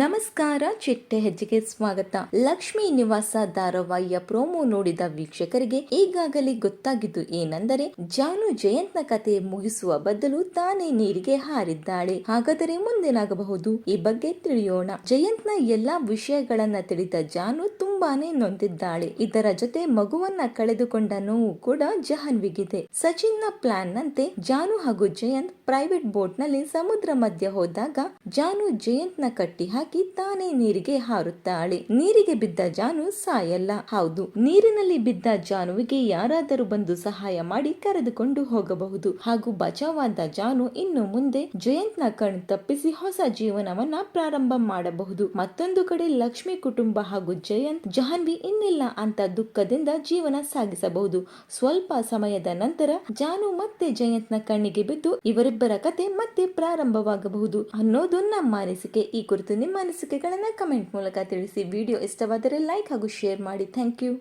ನಮಸ್ಕಾರ, ಚಿಟ್ಟೆ ಹೆಜ್ಜೆಗೆ ಸ್ವಾಗತ. ಲಕ್ಷ್ಮೀ ನಿವಾಸ ಧಾರಾವಾಹಿಯ ಪ್ರೋಮೋ ನೋಡಿದ ವೀಕ್ಷಕರಿಗೆ ಈಗಾಗಲೇ ಗೊತ್ತಾಗಿದ್ದು ಏನೆಂದರೆ, ಜಾನು ಜಯಂತ್ನ ಕತೆ ಮುಗಿಸುವ ಬದಲು ತಾನೇ ನೀರಿಗೆ ಹಾರಿದ್ದಾಳೆ. ಹಾಗಾದರೆ ಮುಂದೇನಾಗಬಹುದು? ಈ ಬಗ್ಗೆ ತಿಳಿಯೋಣ. ಜಯಂತ್ನ ಎಲ್ಲಾ ವಿಷಯಗಳನ್ನ ತಿಳಿದ ಜಾನು ತುಂಬಾನೇ ನೊಂದಿದ್ದಾಳೆ. ಇದರ ಜೊತೆ ಮಗುವನ್ನ ಕಳೆದುಕೊಂಡ ನೋವು ಕೂಡ ಜಹಾನ್ವಿಗಿದೆ. ಸಚಿನ್ನ ಪ್ಲಾನ್ ನಂತೆ ಜಾನು ಹಾಗೂ ಜಯಂತ್ ಪ್ರೈವೇಟ್ ಬೋಟ್ನಲ್ಲಿ ಸಮುದ್ರ ಮಧ್ಯ ಹೋದಾಗ ಜಾನು ಜಯಂತ್ನ ಕಟ್ಟಿ ಹಾಕಿ ತಾನೇ ನೀರಿಗೆ ಹಾರುತ್ತಾಳೆ. ನೀರಿಗೆ ಬಿದ್ದ ಜಾನು ಸಾಯಲ್ಲ. ಹೌದು, ನೀರಿನಲ್ಲಿ ಬಿದ್ದ ಜಾನುವಿಗೆ ಯಾರಾದರೂ ಬಂದು ಸಹಾಯ ಮಾಡಿ ಕರೆದುಕೊಂಡು ಹೋಗಬಹುದು. ಹಾಗೂ ಬಚಾವಾದ ಜಾನು ಇನ್ನು ಮುಂದೆ ಜಯಂತ್ನ ಕಣ್ ತಪ್ಪಿಸಿ ಹೊಸ ಜೀವನವನ್ನ ಪ್ರಾರಂಭ ಮಾಡಬಹುದು. ಮತ್ತೊಂದು ಕಡೆ ಲಕ್ಷ್ಮಿ ಕುಟುಂಬ ಹಾಗೂ ಜಯಂತ್ ಜಾಹ್ನವಿ ಇನ್ನಿಲ್ಲ ಅಂತ ದುಃಖದಿಂದ ಜೀವನ ಸಾಗಿಸಬಹುದು. ಸ್ವಲ್ಪ ಸಮಯದ ನಂತರ ಜಾನು ಮತ್ತೆ ಜಯಂತ್ನ ಕಣ್ಣಿಗೆ ಬಿದ್ದು ಇವರಿಬ್ಬರ ಕತೆ ಮತ್ತೆ ಪ್ರಾರಂಭವಾಗಬಹುದು ಅನ್ನೋದು ನಮ್ಮ ಅನಿಸಿಕೆ. ಈ ಕುರಿತು ನಿಮ್ಮ ಅನಿಸಿಕೆಗಳನ್ನ ಕಮೆಂಟ್ ಮೂಲಕ ತಿಳಿಸಿ. ವಿಡಿಯೋ ಇಷ್ಟವಾದರೆ ಲೈಕ್ ಹಾಗೂ ಶೇರ್ ಮಾಡಿ. Thank you.